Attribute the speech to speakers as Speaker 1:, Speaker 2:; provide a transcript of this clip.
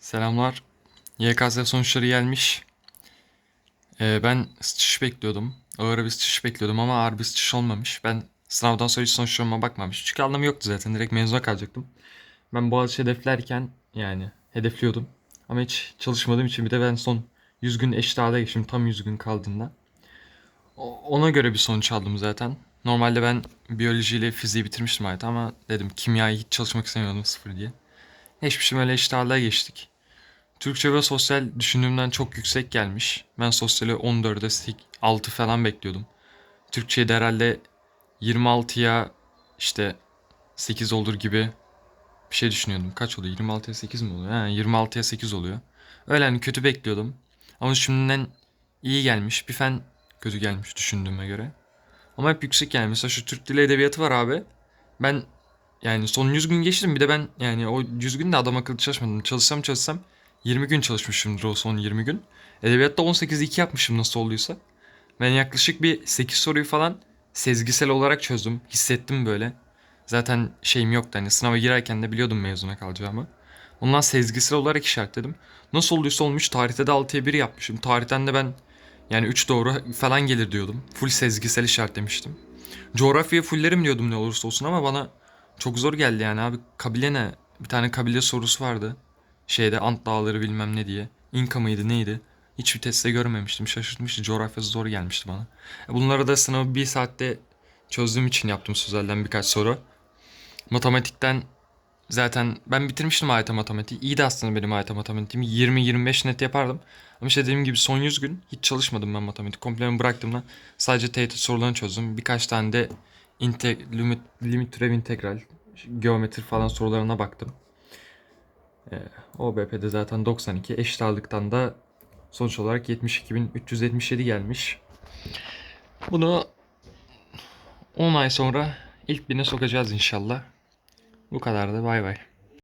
Speaker 1: Selamlar. YKS sonuçları gelmiş. Ee, ben sıçış bekliyordum. Ağır bir sıçış bekliyordum ama ağır bir sıçış olmamış. Ben sınavdan sonra hiç sonuçlarıma bakmamış. Çünkü anlamı yoktu zaten. Direkt mezuna kalacaktım. Ben Boğaziçi hedeflerken yani hedefliyordum. Ama hiç çalışmadığım için bir de ben son 100 gün eşit ağda geçtim. Tam 100 gün kaldığında. Ona göre bir sonuç aldım zaten. Normalde ben biyolojiyle fiziği bitirmiştim hayatı ama dedim kimyayı hiç çalışmak istemiyordum sıfır diye. Geçmişim öyle eşit ağırlığa geçtik. Türkçe ve sosyal düşündüğümden çok yüksek gelmiş. Ben sosyali 14'e 6 falan bekliyordum. Türkçe'de herhalde 26'ya işte 8 olur gibi bir şey düşünüyordum. Kaç oluyor? 26'ya 8 mi oluyor? Ha, 26'ya 8 oluyor. Öyle hani kötü bekliyordum. Ama şimdiden iyi gelmiş. Bir fen kötü gelmiş düşündüğüme göre. Ama hep yüksek yani. Mesela şu Türk Dili Edebiyatı var abi. Ben yani son 100 gün geçtim. Bir de ben yani o 100 gün de adam akıllı çalışmadım. Çalışsam çalışsam 20 gün çalışmışımdır o son 20 gün. Edebiyatta 18'de 2 yapmışım nasıl olduysa. Ben yaklaşık bir 8 soruyu falan sezgisel olarak çözdüm. Hissettim böyle. Zaten şeyim yoktu hani sınava girerken de biliyordum mezuna kalacağımı. Ondan sezgisel olarak işaretledim. Nasıl olduysa olmuş. Tarihte de 6'ya 1 yapmışım. Tarihten de ben yani 3 doğru falan gelir diyordum. Full sezgisel işaretlemiştim. Coğrafyayı fullerim diyordum ne olursa olsun ama bana çok zor geldi yani abi. Kabile ne? Bir tane kabile sorusu vardı. Şeyde Ant Dağları bilmem ne diye. İnka mıydı neydi? Hiçbir testte görmemiştim. Şaşırtmıştı. Coğrafyası zor gelmişti bana. E, Bunları da sınavı bir saatte çözdüğüm için yaptım sözelden birkaç soru. Matematikten zaten ben bitirmiştim AYT matematiği. İyi de aslında benim AYT matematiğimi 20-25 net yapardım. Ama işte dediğim gibi son 100 gün hiç çalışmadım ben matematik. Komple bıraktığımda sadece tehdit sorularını çözdüm. Birkaç tane de inte, limit, limit türev integral, geometri falan sorularına baktım. Ee, OBP'de zaten 92. Eşit ağırlıktan da sonuç olarak 72.377 gelmiş. Bunu 10 ay sonra ilk bine sokacağız inşallah. Bu kadar da bay bay.